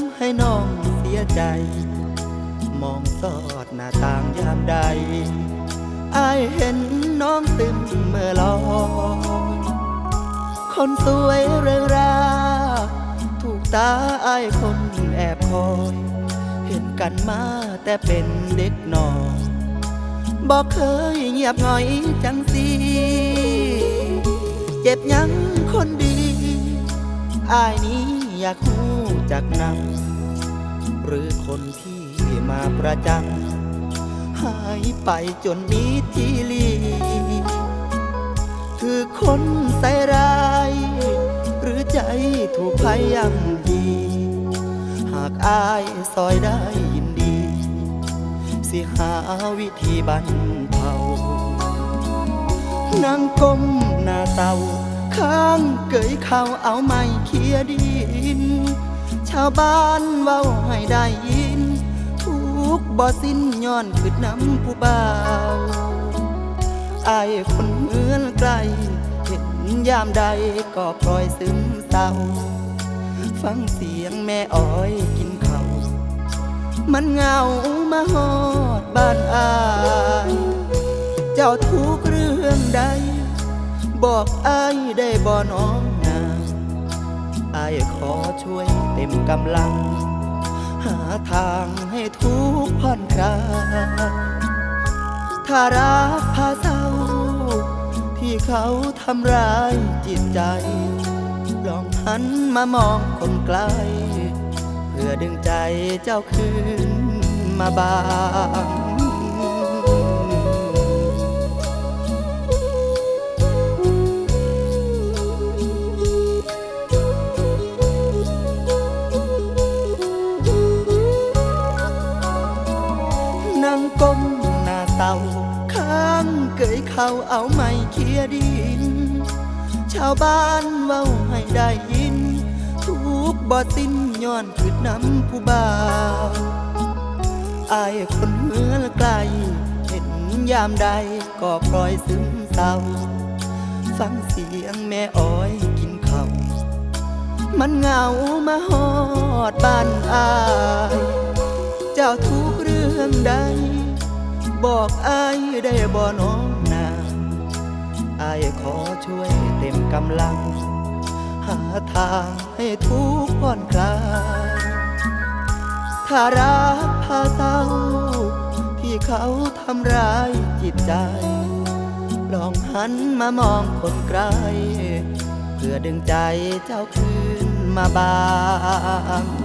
ำให้น้องเสียใจ มองสอดหน้าต่างยามใดอายเห็นน้องตึมเมื่อลอยคนสวยเริงรา ถูกตาอายคนแอบคอย เห็นกันมาแต่เป็นเด็กน้อยบอกเคยเงียบหงอยจังสีเจ็บยังคนดีอายนี้ อยากหูจากนำหรือคนที่มาประจังหายไปจนมีทีลี คือคนใส่ร้าย หรือใจถูกพยายามดีหากอายซอยได้ยินดี สิหาวิธีบรรเทานั่งก้มหน้าเตา ข้างเกยเขาเอาไม้เคียดิน ชาวบ้านเว้าให้ได้ยิน ทุกบ่สิ้นย้อนขึ้นน้ำผู้บ่าวอายคนเมือนไกล เห็นยามใดก็ปล่อยซึมเศร้า ฟังเสียงแม่อ้อยกินข้าวมันเงามาหอดบ้านอาย เจ้าทุกเรื่องใด บอกอายได้บ่น้องนาอายขอช่วยเต็มกำลัง หาทางให้ทุกข์ผ่อนคลายถ้ารักพาเศร้า ที่เขาทำร้ายจิตใจ ลองหันมามองคนไกล เพื่อดึงใจเจ้าคืนมาบาง เขาเอาไม้เคียดิน ชาวบ้านเว้าให้ได้ยิน ทุกบ่สิ้นย้อนขึ้นน้ำผู้บ่าวอายคนเมืองไกล เห็นยามใดก็ปล่อยซึมเศร้า ฟังเสียงแม่อ้อยกินข้าวมันเหงามาหอดบ้านอาย เจ้าทุกเรื่องใด บอกอายได้บ่นองนอย ขอช่วยเต็มกำลัง หาทางให้ทุกข์ผ่อนคลายถ้ารักพาเศร้า ที่เขาทำร้ายจิตใจ ลองหันมามองคนไกล เพื่อดึงใจเจ้าคืนมาบาง